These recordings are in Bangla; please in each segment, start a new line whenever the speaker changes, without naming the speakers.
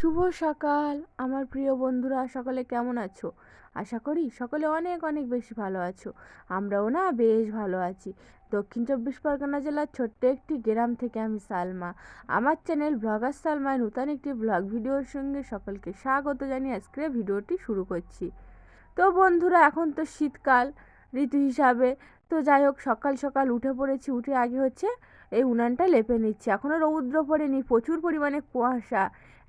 শুভ সকাল। আমার প্রিয় বন্ধুরা, সকলে কেমন আছো? আশা করি সকলে অনেক অনেক বেশি ভালো আছো। আমরাও না বেশ ভালো আছি। দক্ষিণ চব্বিশ পরগনা জেলার ছোট্ট একটি গ্রাম থেকে আমি সালমা। আমার চ্যানেল ব্লগার সালমায় নতুন একটি ব্লগ ভিডিওর সঙ্গে সকলকে স্বাগত জানিয়ে আজকে ভিডিওটি শুরু করছি। তো বন্ধুরা, এখন তো শীতকাল। ঋতু হিসাবে তো যাই হোক, সকাল সকাল উঠে পড়েছি, উঠে আগে হচ্ছে এই উনানটা লেপে নিচ্ছি। এখনও রৌদ্র পড়েনি, প্রচুর পরিমাণে কুয়াশা।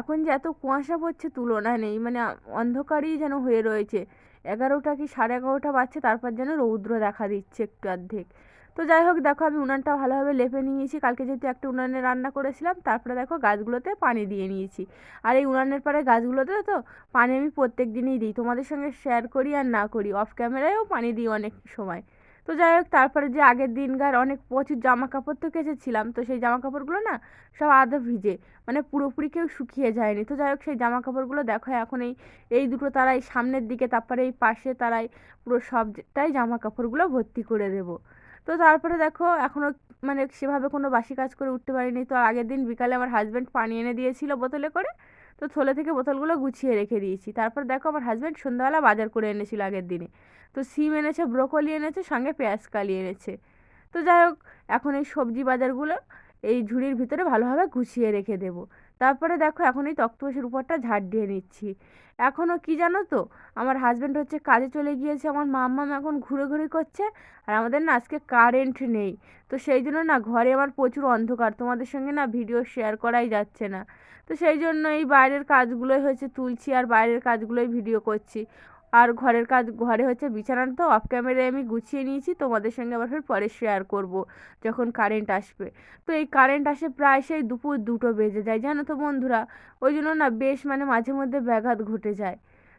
এখন যে এত কুয়াশা পড়ছে তুলনা নেই মানে অন্ধকারই যেন হয়ে রয়েছে। এগারোটা কি সাড়ে এগারোটা বাজছে, তারপর যেন রৌদ্র দেখা দিচ্ছে একটু অর্ধেক। তো যাই হোক, দেখো আমি উনানটা ভালোভাবে লেপে নিয়েছি। কালকে যেহেতু একটা উনানে রান্না করেছিলাম, তারপরে দেখো গাছগুলোতে পানি দিয়ে নিয়েছি। আর এই উনানের পরে গাছগুলোতে তো পানি আমি প্রত্যেক দিনই দিই। তোমাদের সঙ্গে শেয়ার করি আর না করি অফ ক্যামেরায়ও পানি দিই অনেক সময়। তো যাই হোক, তারপরে যে আগের দিনকার অনেক প্রচুর জামা কাপড় তো কেচেছিলাম, তো সেই জামা কাপড়গুলো না সব আধা ভিজে মানে পুরোপুরি কেউ শুকিয়ে যায়নি। তো যাই হোক, সেই জামা কাপড়গুলো দেখো এখন এই এই দুটো তারাই সামনের দিকে, তারপরে এই পাশে তারাই পুরো সবটাই জামা কাপড়গুলো ভর্তি করে দেবো। তো তারপরে দেখো এখনও মানে সেভাবে কোনো বাসি কাজ করে উঠতে পারিনি। তো আগের দিন বিকালে আমার হাজব্যান্ড পানি এনে দিয়েছিল বোতলে করে তো থলে থেকে বোতলগুলো গুছিয়ে রেখে দিয়েছি। তারপর দেখো আমার হাজব্যান্ড সন্ধ্যাবেলা বাজার করে এনেছিল আগের দিনে। তো সিম এনেছে ব্রোকলি এনেছে, সঙ্গে পেঁয়াজ কালি এনেছে। তো যাই হোক, এখন এই সবজি বাজারগুলো এই ঝুড়ির ভিতরে ভালোভাবে গুছিয়ে রেখে দেবো। তারপরে দেখো এখন এই তক্তপোষের উপরটা ঝাড় দিয়ে নিচ্ছি। এখনও কি জানো তো? আমার হাজব্যান্ড হচ্ছে কাজে চলে গিয়েছে, আমার মাম্মাম এখন ঘুরে ঘুরে করছে, আর আমাদের না আজকে কারেন্ট নেই। তো সেই জন্য না ঘরে আমার প্রচুর অন্ধকার, তোমাদের সঙ্গে না ভিডিও শেয়ার করাই যাচ্ছে না। তো সেই জন্য এই বাইরের কাজগুলোই হচ্ছে তুলছি, আর বাইরের কাজগুলোই ভিডিও করছি। আর ঘরের কাজ, ঘরে হচ্ছে বিছানা তো অফ ক্যামেরায় আমি গুছিয়ে নিয়েছি, তোমাদের সঙ্গে আবার ফের পরে শেয়ার করব যখন কারেন্ট আসবে। তো এই কারেন্ট আসে প্রায় সেই দুপুর দুটো বেজে যায়, জানো তো বন্ধুরা? ওই জন্য না বেশ মানে মাঝে মধ্যে ব্যাঘাত ঘটে যায়।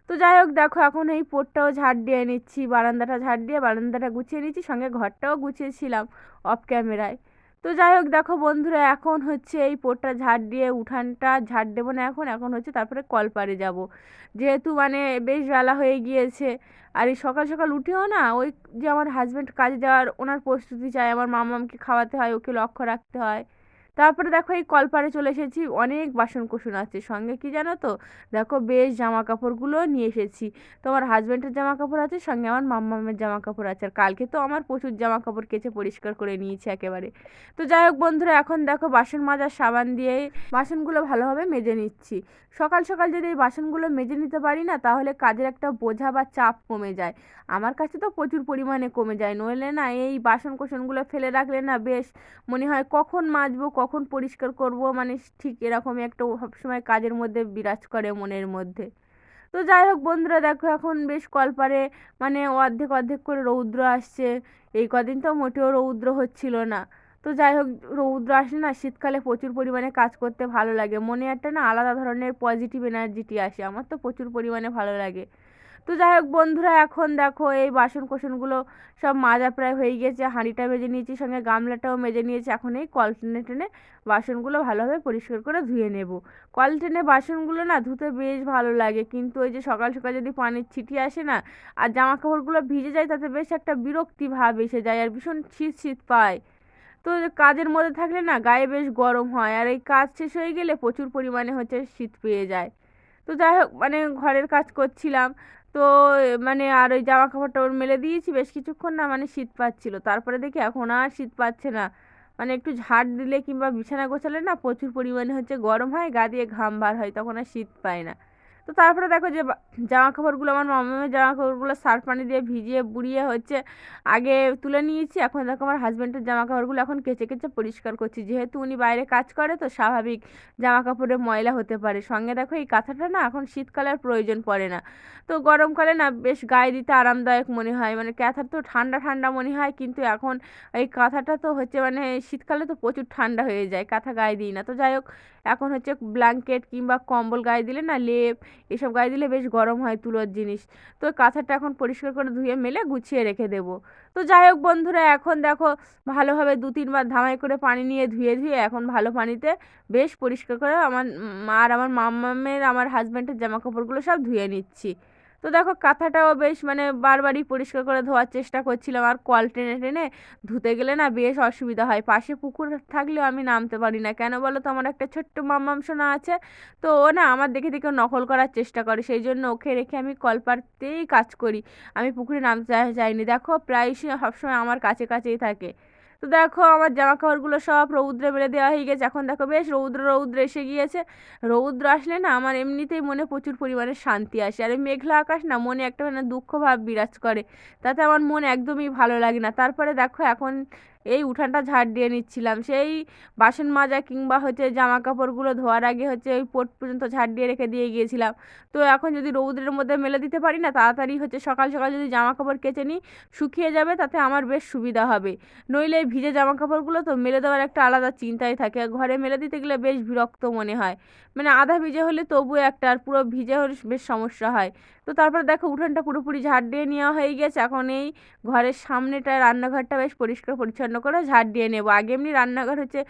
তো যাই হোক, দেখো এখন এই পোটটাও ঝাড় দিয়ে নিচ্ছি, বারান্দাটা ঝাড় দিয়ে বারান্দাটা গুছিয়ে নিচ্ছি সঙ্গে ঘরটাও গুছিয়েছিলাম অফ ক্যামেরায় তো যাই হোক, দেখো বন্ধুরা, এখন হচ্ছে এই পোটটা ঝাড় দিয়ে, উঠানটা ঝাড় দেবো না এখন এখন হচ্ছে তারপরে কলপারে যাব। যেহেতু মানে বেশ বেলা হয়ে গিয়েছে, আর এই সকাল সকাল উঠেও না, ওই যে আমার হাজব্যান্ড কাজে যাওয়ার, ওনার প্রস্তুতি চায় আমার মামামকে খাওয়াতে হয়, ওকে লক্ষ্য রাখতে হয়। তারপরে দেখো এই কলপারে চলে এসেছি, অনেক বাসন কুসন আছে, সঙ্গে কি জানো তো? দেখো বেশ জামা কাপড়গুলো নিয়ে এসেছি। তোমার হাজব্যান্ডের জামা কাপড় আছে, সঙ্গে আমার মাম্মামের জামা কাপড় আছে, আর কালকে তো আমার প্রচুর জামা কাপড় কেচে পরিষ্কার করে নিয়েছি একেবারে। তো যাই হোক বন্ধুরা, এখন দেখো বাসন মাজার সাবান দিয়ে বাসনগুলো ভালোভাবে মেজে নিচ্ছি। সকাল সকাল যদি এই বাসনগুলো মেজে নিতে পারি না, তাহলে কাজের একটা বোঝা বা চাপ কমে যায়। আমার কাছে তো প্রচুর পরিমাণে কমে যায়, নইলে না এই বাসন কোসনগুলো ফেলে রাখলে না বেশ মনে হয় কখন মাজবো, কখন পরিষ্কার করব? মানে ঠিক এরকমই একটা সবসময় কাজের মধ্যে বিরাজ করে মনের মধ্যে। তো যাই হোক বন্ধুরা, দেখো এখন বেশ কলপারে মানে অর্ধেক অর্ধেক করে রৌদ্র আসছে। এই কদিন তো মোটেও রৌদ্র হচ্ছিল না। তো যাই হোক, রৌদ্র আসলে না শীতকালে প্রচুর পরিমাণে কাজ করতে ভালো লাগে। মনে একটা না আলাদা ধরনের পজিটিভ এনার্জিটি আসে। আমার তো প্রচুর পরিমাণে ভালো লাগে। তো যাই হোক বন্ধুরা, এখন দেখো এই বাসন কোসনগুলো সব মাজা প্রায় হয়ে গিয়েছে, হাঁড়িটা মেজে নিয়েছি, সঙ্গে গামলাটাও মেজে নিয়েছি, এখন এই কল টেনে টেনে বাসনগুলো ভালোভাবে পরিষ্কার করে ধুয়ে নেব। কল টেনে বাসনগুলো না ধুতে বেশ ভালো লাগে, কিন্তু ওই যে সকাল সকাল যদি পানির ছিটি আসে না, আর জামা কাপড়গুলো ভিজে যায়, তাতে বেশ একটা বিরক্তি ভাব এসে যায় আর ভীষণ শীত শীত পায়। তো কাজের মধ্যে থাকলে না গায়ে বেশ গরম হয়, আর এই কাজ শেষ হয়ে গেলে প্রচুর পরিমাণে হচ্ছে শীত পেয়ে যায়। তো যাই হোক মানে ঘরের কাজ করছিলাম তো মানে আর ওই জামা কাপড়টা ওর মেলে দিয়েছি, বেশ কিছুক্ষণ না মানে শীত পাচ্ছিলো। তারপরে দেখি এখন আর শীত পাচ্ছে না। মানে একটু ঝাড় দিলে কিংবা বিছানা গোছালে না প্রচুর পরিমাণে হচ্ছে গরম হয়, গা দিয়ে ঘাম বার হয়, তখন আর শীত পায় না। তো তারপরে দেখো যে জামা কাপড়গুলো আমার মামামের জামা কাপড়গুলো সার্ফ পানি দিয়ে ভিজিয়ে বুড়িয়ে হচ্ছে আগে তুলে নিয়েছি। এখন দেখো আমার হাজব্যান্ডের জামা কাপড়গুলো এখন কেচে কেচে পরিষ্কার করছি। যেহেতু উনি বাইরে কাজ করে, তো স্বাভাবিক জামা কাপড়ে ময়লা হতে পারে। সঙ্গে দেখো এই কাঁথাটা না এখন শীতকালে আর প্রয়োজন পড়ে না। তো গরমকালে না বেশ গায়ে দিতে আরামদায়ক মনে হয়। মানে ক্যাথার তো ঠান্ডা ঠান্ডা মনে হয়, কিন্তু এখন এই কাঁথাটা তো হচ্ছে মানে শীতকালে তো প্রচুর ঠান্ডা হয়ে যায়। কাঁথা গায়ে দিই না। তো যাই হোক, এখন হচ্ছে ব্ল্যাঙ্কেট কিংবা কম্বল গায়ে দিলে না লেপ এসব গায়ে দিলে বেশ গরম হয় তুলোর জিনিস। তো কাঁথাটা এখন পরিষ্কার করে ধুয়ে মেলে গুছিয়ে রেখে দেবো। তো যাই হোক বন্ধুরা, এখন দেখো ভালোভাবে দু তিনবার ধামাই করে পানি নিয়ে ধুয়ে ধুয়ে এখন ভালো পানিতে বেশ পরিষ্কার করে আমার মা আর আমার মামামের, আমার হাজব্যান্ডের জামা কাপড়গুলো সব ধুয়ে নিচ্ছি। তো দেখো কাঁথাটাও বেশ মানে বারবারই পরিষ্কার করে ধোয়ার চেষ্টা করছিলাম, আর কল টেনে টেনে ধুতে গেলে না বেশ অসুবিধা হয়। পাশে পুকুর থাকলেও আমি নামতে পারি না। কেন বলো তো? আমার একটা ছোট্ট মাম্মাম সোনা আছে, তো ও না আমার দেখে দেখে নকল করার চেষ্টা করে। সেই জন্য ওকে রেখে আমি কলপারতেই কাজ করি। আমি পুকুরে নামতে যাইনি। দেখো প্রায়শই সবসময় আমার কাছে কাছেই থাকে। তো দেখো আমার জামা কাপড়গুলো সব রৌদ্রে মেলে দেওয়া হয়ে গেছে। এখন দেখো বেশ রৌদ্র রৌদ্র এসে গিয়েছে। রৌদ্র আসলে না আমার এমনিতেই মনে প্রচুর পরিমাণে শান্তি আসে। আর মেঘলা আকাশ না মনে একটা মানে দুঃখ ভাব বিরাজ করে। তাতে আমার মন একদমই ভালো লাগে না। তারপরে দেখো এখন এই উঠানটা ঝাড় দিয়ে নিচ্ছিলাম। সেই বাসন মাজা কিংবা হচ্ছে জামা কাপড়গুলো ধোয়ার আগে হচ্ছে ওই পোট পর্যন্ত ঝাড় দিয়ে রেখে দিয়ে গিয়েছিলাম। তো এখন যদি রৌদ্রের মধ্যে মেলে দিতে পারি না, তাড়াতাড়ি হচ্ছে সকাল সকাল যদি জামা কাপড় কেচে নিই, শুকিয়ে যাবে, তাতে আমার বেশ সুবিধা হবে। নইলে এই ভিজে জামা কাপড়গুলো তো মেলে দেওয়ার একটা আলাদা চিন্তাই থাকে। ঘরে মেলে দিতে গেলে বেশ বিরক্ত মনে হয়। মানে আধা ভিজে হলে তবুও একটা আর পুরো ভিজে হলে বেশ সমস্যা হয়। তো তারপর দেখো উঠানটা পুরোপুরি ঝাড় দিয়ে নেওয়া হয়ে গেছে। এখন এই ঘরের সামনেটা রান্নাঘরটা বেশ পরিষ্কার পরিচ্ছন্ন করে ঝাড় দিয়ে নেব। আগে এমনি রান্নাঘর হচ্ছে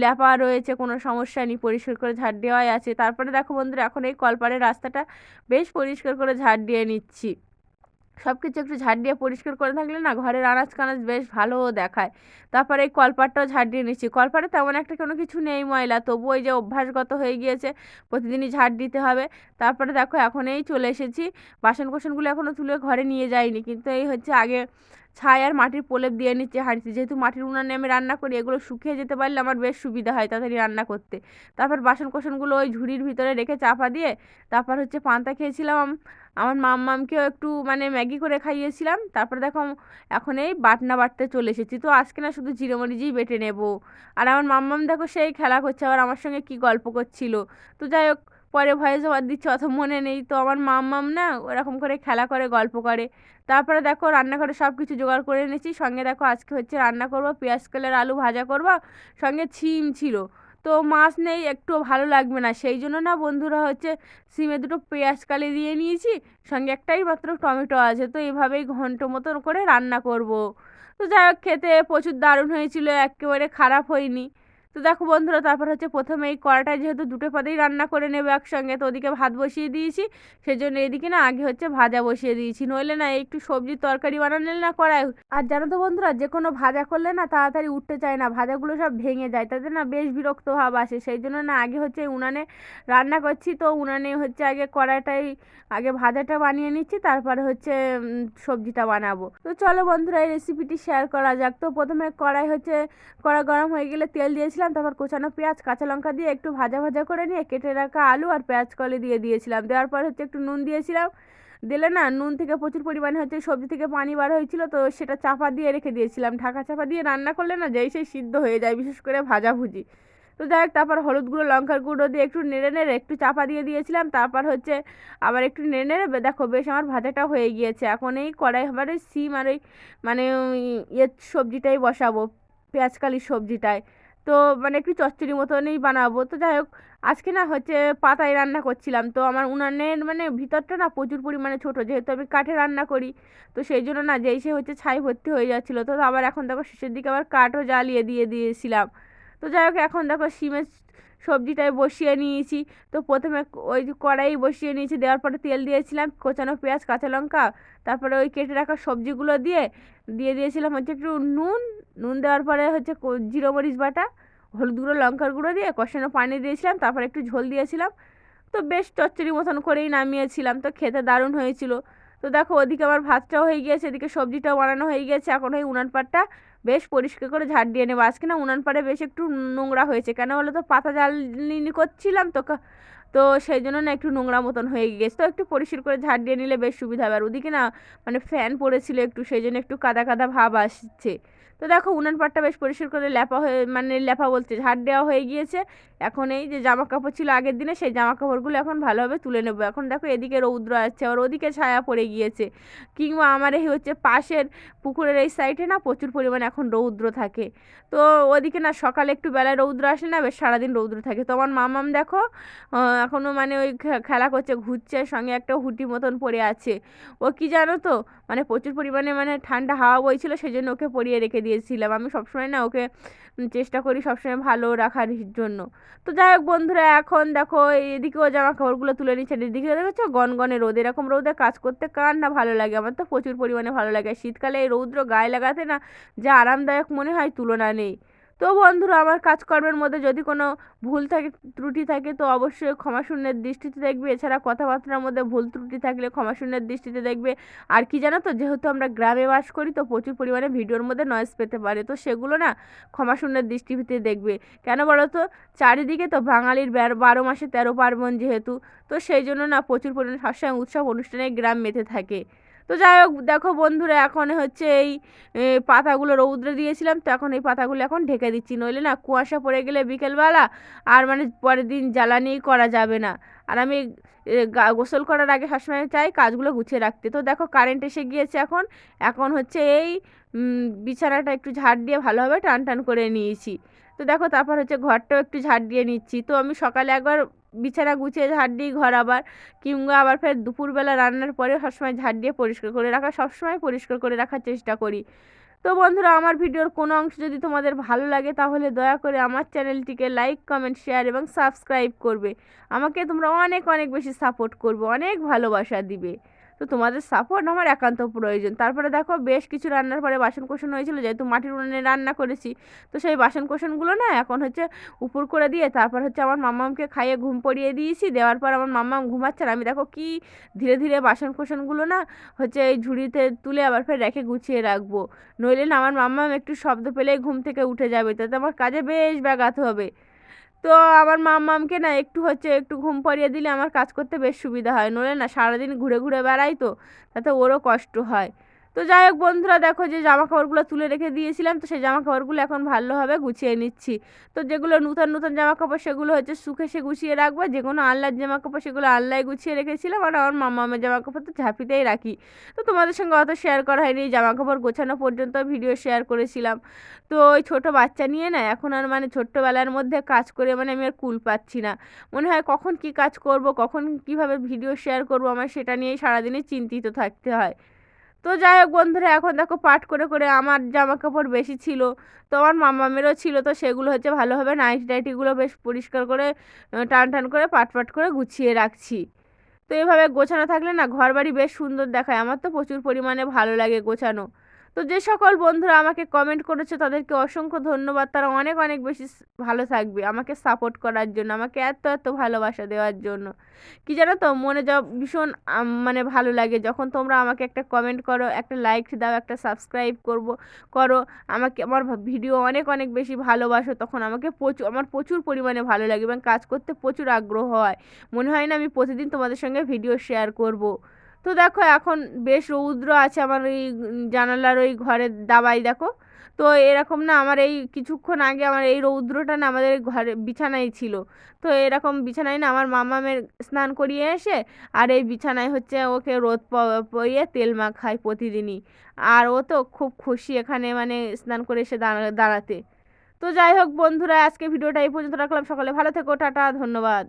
ল্যাপা রয়েছে, কোনো সমস্যা নেই, পরিষ্কার করে ঝাড় দেওয়াই আছে। তারপরে দেখো বন্ধুরা, এখন এই কলপাড়ের রাস্তাটা বেশ পরিষ্কার করে ঝাড় দিয়ে নিচ্ছি। সব কিছু একটু ঝাড় দিয়ে পরিষ্কার করে থাকলে না ঘরের আনাজ কানাজ বেশ ভালোও দেখায়। তারপরে এই কলপাটটাও ঝাড় দিয়ে নিচ্ছি। কলপাটে তেমন একটা কোনো কিছু নেই ময়লা তবু ওই যে অভ্যাসগত হয়ে গিয়েছে, প্রতিদিনই ঝাড় দিতে হবে। তারপরে দেখো এখন এই চলে এসেছি। বাসন কোসনগুলো এখনও তুলে ঘরে নিয়ে যাইনি, কিন্তু এই হচ্ছে আগে ছাই আর মাটির প্রলেপ দিয়ে নিচ্ছে হাঁড়িতে। যেহেতু মাটির উনানে আমি রান্না করি, এগুলো শুকিয়ে যেতে পারলে আমার বেশ সুবিধা হয় তাড়াতাড়ি রান্না করতে। তারপর বাসন কোসনগুলো ওই ঝুড়ির ভিতরে রেখে চাপা দিয়ে তারপর হচ্ছে পান্তা খেয়েছিলাম আমার মাম্মামকেও একটু মানে ম্যাগি করে খাইয়েছিলাম। তারপরে দেখো এখন এই বাটনা বাটতে চলে এসেছি। তো আজকে না শুধু জিরে বেটে নেব। আর আমার মাম্মাম দেখো সেই খেলা করছে, আবার আমার সঙ্গে কি গল্প করছিল। তো যাই হোক, পরে ভয়েস ওভার দিচ্ছে, অত মনে নেই। তো আমার মাম্মাম না ওরকম করে খেলা করে, গল্প করে। তারপরে দেখো রান্নাঘরে সব কিছু জোগাড় করে এনেছি। সঙ্গে দেখো আজকে হচ্ছে রান্না করব, পেঁয়াজ কালের আলু ভাজা করব। সঙ্গে ছিম ছিল। তো মাছ নেই, একটু ভালো লাগবে না। সেই জন্য না বন্ধুরা হচ্ছে সিমে দুটো পেঁয়াজ কালি দিয়ে নিয়েছি, সঙ্গে একটাই মাত্র টমেটো আছে। তো এভাবেই ঘন্ট মতন করে রান্না করব। তো যাই হোক, খেতে প্রচুর দারুণ হয়েছিল, একেবারে খারাপ হয়নি। তো দেখো বন্ধুরা, তারপর হচ্ছে প্রথমে এই কড়াটায় যেহেতু দুটো পাতেই রান্না করে নেব একসঙ্গে, তো ওদিকে ভাত বসিয়ে দিয়েছি। সেই জন্য এদিকে না আগে হচ্ছে ভাজা বসিয়ে দিয়েছি। নইলে না একটু সবজির তরকারি বানালে না কড়াই আর জানো তো বন্ধুরা, যে কোনো ভাজা করলে না তাড়াতাড়ি উঠতে চায় না, ভাজাগুলো সব ভেঙে যায়, তাতে না বেশ বিরক্ত ভাব আসে। সেই জন্য না আগে হচ্ছে উনানে রান্না করছি, তো উনানে হচ্ছে আগে কড়াইটাই আগে ভাজাটা বানিয়ে নিচ্ছি, তারপরে হচ্ছে সবজিটা বানাবো। তো চলো বন্ধুরা, এই রেসিপিটি শেয়ার করা যাক। তো প্রথমে কড়াই হচ্ছে কড়া গরম হয়ে গেলে তেল দিয়েছিলাম। দিয়েছিলাম, তারপর কোচানো পেঁয়াজ, কাঁচা লঙ্কা দিয়ে একটু ভাজা ভাজা করে নিয়ে কেটে রাখা আলু আর পেঁয়াজ কলে দিয়ে দিয়েছিলাম। দেওয়ার পর হচ্ছে একটু নুন দিয়েছিলাম। দিলে না, নুন থেকে প্রচুর পরিমাণে হচ্ছে সবজি থেকে পানি বার হয়েছিল, তো সেটা চাপা দিয়ে রেখে দিয়েছিলাম। ঢাকা চাপা দিয়ে রান্না করলে না যেই সেই সিদ্ধ হয়ে যায়, বিশেষ করে ভাজা ভুজি তো যাই হোক, তারপর হলুদ গুঁড়ো, লঙ্কার গুঁড়ো দিয়ে একটু নেড়ে নেড়ে একটু চাপা দিয়ে দিয়েছিলাম। তারপর হচ্ছে আবার একটু নেড়ে নেড়ে দেখো বেশ আমার ভাজাটা হয়ে গিয়েছে। এখন এই কড়াই আবার সিম আর ওই মানে ইয়ে সবজিটাই বসাবো পেঁয়াজকালির সবজিটায় তো মানে একটু চচ্চড়ি মতনই বানাবো। তো যাই হোক, আজকে না হচ্ছে পাতায় রান্না করছিলাম। তো আমার উনানের মানে ভিতরটা না প্রচুর পরিমাণে ছোট, যেহেতু আমি কাঠে রান্না করি। তো সেই জন্য না যেই সে হচ্ছে ছাই ভর্তি হয়ে যাচ্ছিল, তো আবার এখন দেখো শেষের দিকে আবার কাঠও জ্বালিয়ে দিয়ে দিয়েছিলাম। তো যাই হোক, এখন দেখো সিমের সবজিটাই বসিয়ে নিয়েছি। তো প্রথমে ওই কড়াই বসিয়ে নিয়েছি, দেওয়ার পরে তেল দিয়েছিলাম, কোচানো পেঁয়াজ, কাঁচা লঙ্কা, তারপরে ওই কেটে রাখা সবজিগুলো দিয়ে দিয়ে দিয়েছিলাম হচ্ছে একটু নুন। নুন দেওয়ার পরে হচ্ছে জিরো মরিচ বাটা, হলুদ গুঁড়ো, লঙ্কার গুঁড়ো দিয়ে কষানো পানি দিয়েছিলাম, তারপরে একটু ঝোল দিয়েছিলাম। তো বেশ চচ্চড়ি মতন করেই নামিয়েছিলাম, তো খেতে দারুণ হয়েছিল। তো দেখো ওদিকে আমার ভাতটাও হয়ে গিয়েছে, এদিকে সবজিটাও বানানো হয়ে গিয়েছে, এখন ওই উনান পাটটা বেশ পরিষ্কার করে ঝাড় দিয়ে নেব। আজকে না উনান পাড়ে বেশ একটু নোংরা হয়েছে। কেন বলো তো পাতা জ্বালিনি করছিলাম তো তো সেই জন্য না একটু নোংরা মতন হয়ে গেছে। তো একটু পরিষ্কার করে ঝাড় দিয়ে নিলে বেশ সুবিধা হবে। আর ওদিকে না মানে ফ্যান পড়েছিল একটু সেই জন্য একটু কাদা কাদা ভাব আসছে। তো দেখো উনান পাটটা বেশ পরিষ্কার করে ল্যাপা হয়ে মানে ল্যাপা বলতে ঝাড় দেওয়া হয়ে গিয়েছে। এখন এই যে জামা কাপড় ছিল আগের দিনে, সেই জামা কাপড়গুলো এখন ভালোভাবে তুলে নেব। এখন দেখো এদিকে রৌদ্র আসছে, আবার ওদিকে ছায়া পড়ে গিয়েছে। কিংবা আমার এই হচ্ছে পাশের পুকুরের এই সাইডে না প্রচুর পরিমাণে এখন রৌদ্র থাকে। তো ওদিকে না সকালে একটু বেলায় রৌদ্র আসে না, বেশ সারাদিন রৌদ্র থাকে। তো আমার মামাম দেখো এখনও মানে ওই খেলা করছে, ঘুরছে, সঙ্গে একটা হুটি মতন পড়ে আছে। ও কি জানো তো? মানে প্রচুর পরিমাণে মানে ঠান্ডা হাওয়া বইছিল সেই জন্য ওকে পরিয়ে রেখে দিয়েছিলাম। আমি সবসময় না ওকে চেষ্টা করি সবসময় ভালো রাখার জন্য। তো যাই হোক বন্ধুরা, এখন দেখো এদিকেও জামা কাপড়গুলো তুলে নিচ্ছে, এদিকে দেখছ? গনগনে রোদ। এরকম রোদে কাজ করতে কার না ভালো লাগে? আমার তো প্রচুর পরিমাণে ভালো লাগে। শীতকালে এই রৌদ্র গায়ে লাগাতে না যা আরামদায়ক মনে হয় তুলনা নেই। তো বন্ধুরা, আমার কাজকর্মের মধ্যে যদি কোনো ভুল থাকে, ত্রুটি থাকে, তো অবশ্যই ক্ষমাশূন্যের দৃষ্টিতে দেখবে। এছাড়া কথাবার্তার মধ্যে ভুল ত্রুটি থাকলে ক্ষমাশূন্যের দৃষ্টিতে দেখবে। আর কি জানো তো, যেহেতু আমরা গ্রামে বাস করি, তো প্রচুর পরিমাণে ভিডিওর মধ্যে নয়েজ পেতে পারে। তো সেগুলো না ক্ষমাশূন্যের দৃষ্টিতে দেখবে। কেন বলো তো? চারিদিকে তো বাঙালির বারো মাসে তেরো পার্বণ যেহেতু, তো সেই জন্য না প্রচুর পরিমাণে সবসময় উৎসব অনুষ্ঠানে গ্রাম মেতে থাকে। তো যাই হোক, দেখো বন্ধুরা, এখন হচ্ছে এই পাতাগুলো রৌদ্রে দিয়েছিলাম, তো এখন এই পাতাগুলো এখন ঢেকে দিচ্ছি। নইলে না কুয়াশা পড়ে গেলে বিকেলবেলা আর মানে পরের দিন জ্বালানি করা যাবে না। আর আমি গোসল করার আগে সবসময় চাই কাজগুলো গুছিয়ে রাখতে। তো দেখো কারেন্ট এসে গিয়েছে এখন। এখন হচ্ছে এই বিছানাটা একটু ঝাড় দিয়ে ভালোভাবে টান টান করে নিয়েছি। তো দেখো তারপর হচ্ছে ঘরটাও একটু ঝাড় দিয়ে নিচ্ছি। তো আমি সকালে একবার বিছানা গুছিয়ে ঝাড় দিই ঘর আবার, কিংবা আবার ফের দুপুরবেলা রান্নার পরে সবসময় ঝাড় দিয়ে পরিষ্কার করে রাখা, সবসময় পরিষ্কার করে রাখার চেষ্টা করি। তো বন্ধুরা, আমার ভিডিওর কোনো অংশ যদি তোমাদের ভালো লাগে, তাহলে দয়া করে আমার চ্যানেলটিকে লাইক, কমেন্ট, শেয়ার এবং সাবস্ক্রাইব করবে। আমাকে তোমরা অনেক অনেক বেশি সাপোর্ট করবে, অনেক ভালোবাসা দিবে। তো তোমাদের সাপোর্ট আমার একান্ত প্রয়োজন। তারপরে দেখো বেশ কিছু রান্নার পরে বাসন কোসন হয়েছিল, যেহেতু মাটির উনুনে রান্না করেছি, তো সেই বাসন কোসনগুলো না এখন হচ্ছে উপর করে দিয়ে তারপর হচ্ছে আমার মাম্মামকে খাইয়ে ঘুম পড়িয়ে দিয়েছি। দেওয়ার পর আমার মাম্মাম ঘুমাচ্ছে আর আমি দেখো কি ধীরে ধীরে বাসন কোসনগুলো না হচ্ছে এই ঝুড়িতে তুলে আবার ফের রেখে গুছিয়ে রাখব। নইলে না আমার মাম্মাম একটু শব্দ পেলেই ঘুম থেকে উঠে যাবে, তাতে আমার কাজে বেশ ব্যাঘাত হবে। তো আমার মামকে না একটু হচ্ছে একটু ঘুম পাড়িয়ে দিলে আমার কাজ করতে বেশ সুবিধা হয়। নইলে না সারাদিন ঘুরে ঘুরে বেড়াই তো, তাতে ওরও কষ্ট হয়। তো যাই হোক বন্ধুরা, দেখো যে জামা কাপড়গুলো তুলে রেখে দিয়েছিলাম, তো সেই জামা কাপড়গুলো এখন ভালোভাবে গুছিয়ে নিচ্ছি। তো যেগুলো নূতন নূতন জামা কাপড় সেগুলো হচ্ছে শুকে সে গুছিয়ে রাখব, যে কোনো আল্লাহর জামা কাপড় সেগুলো আল্লাহ গুছিয়ে রেখেছিলাম, আর আমার মামামের জামা কাপড় তো ঝাঁপিতেই রাখি। তো তোমাদের সঙ্গে অত শেয়ার করা হয়নি জামা কাপড় গোছানো পর্যন্ত ভিডিও শেয়ার করেছিলাম। তো ওই ছোটো বাচ্চা নিয়ে না, এখন আর মানে ছোট্টবেলার মধ্যে কাজ করে মানে আমি আর কুল পাচ্ছি না। মনে হয় কখন কি কাজ করব, কখন কীভাবে ভিডিও শেয়ার করব, আমার সেটা নিয়েই সারাদিনই চিন্তিত থাকতে হয়। তো যাই হোক বন্ধুরা, এখন দেখো পাট করে করে আমার জামা কাপড় বেশি ছিল, তো আমার মামামেরও ছিল, তো সেগুলো হচ্ছে ভালোভাবে নাইটি টাইটিগুলো বেশ পরিষ্কার করে টান টান করে পাট পাট করে গুছিয়ে রাখছি। তো এভাবে গোছানো থাকলে না ঘর বাড়ি বেশ সুন্দর দেখায়, আমার তো প্রচুর পরিমাণে ভালো লাগে গোছানো। তো যে সকল বন্ধুরা আমাকে কমেন্ট করেছে, তাদেরকে অসংখ্য ধন্যবাদ। তারা অনেক অনেক বেশি ভালো থাকবে আমাকে সাপোর্ট করার জন্য, আমাকে এত এত ভালোবাসা দেওয়ার জন্য। কি জানো তো, মনে যা, ভীষণ মানে ভালো লাগে। যখন তোমরা আমাকে একটা কমেন্ট করো, একটা লাইক দাও, একটা সাবস্ক্রাইব করব, করো, আমাকে, আমার ভিডিও অনেক অনেক বেশি ভালোবাসো, তখন আমাকে প্রচুর আমার প্রচুর পরিমাণে ভালো লাগে এবং কাজ করতে প্রচুর আগ্রহ হয়। মনে হয় না আমি প্রতিদিন তোমাদের সঙ্গে ভিডিও শেয়ার করব। তো দেখো এখন বেশ রৌদ্র আছে আমার ওই জানালার ওই ঘরের দাবাই দেখো। তো এরকম না আমার এই কিছুক্ষণ আগে আমার এই রৌদ্রটা না আমাদের ঘরে বিছানায় ছিল। তো এরকম বিছানায় না আমার মামামের স্নান করিয়ে এসে আর এই বিছানায় হচ্ছে ওকে রোদ পরিয়ে তেল মাখায় প্রতিদিনই। আর ও তো খুব খুশি এখানে মানে স্নান করে এসে দাঁড়াতে। তো যাই হোক বন্ধুরা, আজকে ভিডিওটা এই পর্যন্ত রাখলাম। সকালে ভালো থেকো, টাটা, ধন্যবাদ।